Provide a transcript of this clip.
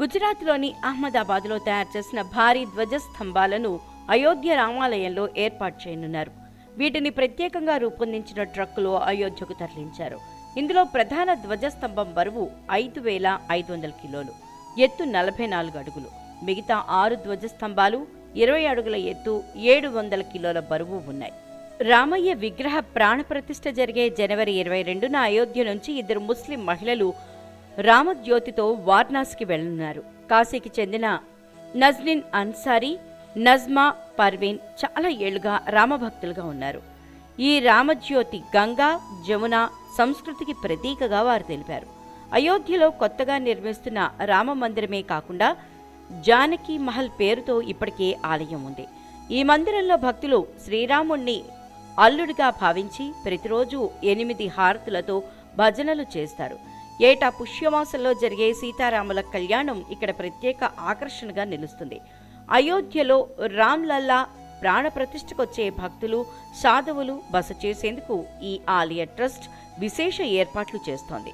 గుజరాత్లోని అహ్మదాబాద్లో తయారు చేసిన భారీ ధ్వజస్తంభాలను అయోధ్య రామాలయంలో ఏర్పాటు చేయనున్నారు. వీటిని ప్రత్యేకంగా రూపొందించిన ట్రక్కులో అయోధ్యకు తరలించారు. ఇందులో ప్రధాన ధ్వజస్తంభం బరువు ఐదు వేల ఐదు వందల కిలోలు ఎత్తు నలభై నాలుగు అడుగులు. మిగతా ఆరు ధ్వజస్తంభాలు ఇరవై అడుగుల ఎత్తు ఏడు వందల కిలోల బరువు ఉన్నాయి. రామయ్య విగ్రహ ప్రాణప్రతిష్ఠ జరిగే జనవరి ఇరవై రెండున అయోధ్య నుంచి ఇద్దరు ముస్లిం మహిళలు రామజ్యోతితో వారణాసికి వెళ్ళనున్నారు కాశీకి చెందిన నజ్నిన్ అన్సారీ నజ్మా పర్వీన్ చాలా ఏళ్ళుగా రామభక్తులుగా ఉన్నారు. ఈ రామజ్యోతి గంగా జమున సంస్కృతికి ప్రతీకగా వారు తెలిపారు. అయోధ్యలో కొత్తగా నిర్మిస్తున్న రామ మందిరమే కాకుండా జానకి మహల్ పేరుతో ఇప్పటికే ఆలయం ఉంది. ఈ మందిరంలో భక్తులు శ్రీరాముణ్ణి అల్లుడిగా భావించి ప్రతిరోజు ఎనిమిది హారతులతో భజనలు చేస్తారు. ఏటా పుష్యమాసంలో జరిగే సీతారాముల కళ్యాణం ఇక్కడ ప్రత్యేక ఆకర్షణగా నిలుస్తుంది. అయోధ్యలో రామ్లల్లా ప్రాణప్రతిష్ఠకొచ్చే భక్తులు సాధువులు బస చేసేందుకు ఈ ఆలయ ట్రస్ట్ విశేష ఏర్పాట్లు చేస్తోంది.